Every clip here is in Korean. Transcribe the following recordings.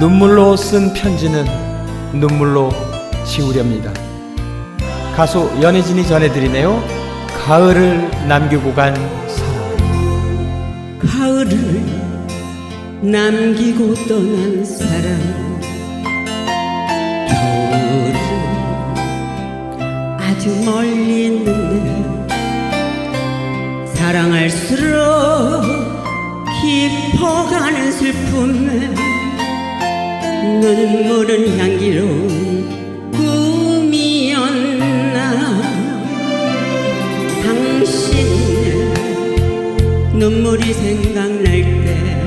눈물로 쓴 편지는 눈물로 지우렵니다. 가수 연혜진이 전해드리네요. 가을을 남기고 간 사랑. 가을을 남기고 떠난 사람 겨울은 아주 멀리 있는데 사랑할수록 깊어가는 슬픔에 눈물은 향기로운 꿈이었나. 당신의 눈물이 생각날 때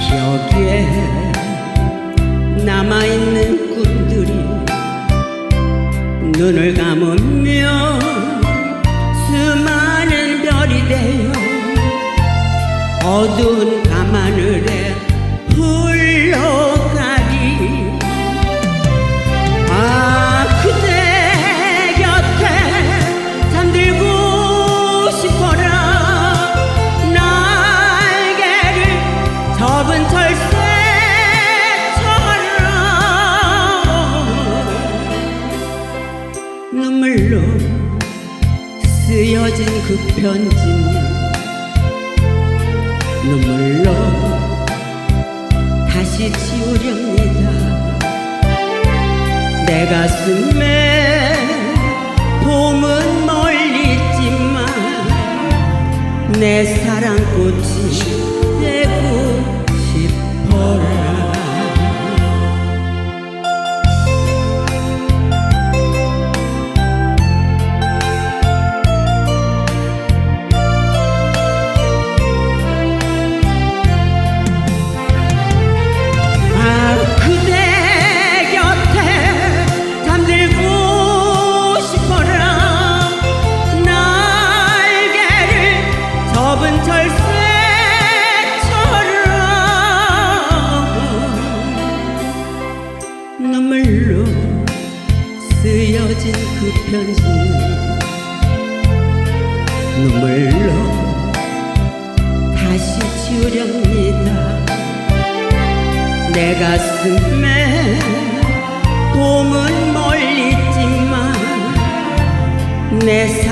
기억에 남아있는 꿈들이 눈을 감으면 수많은 별이 되어 어두운 밤하늘에 흘 눈물로 쓰여진 그 편지는 눈물로 다시 지우렵니다. 내 가슴에 봄은 멀리 있지만 내 사랑꽃이 눈물로 쓰여진 그 편지. 눈물로 다시 지우렵니다. 내 가슴에 봄은 멀리 있지만 내 사랑꽃이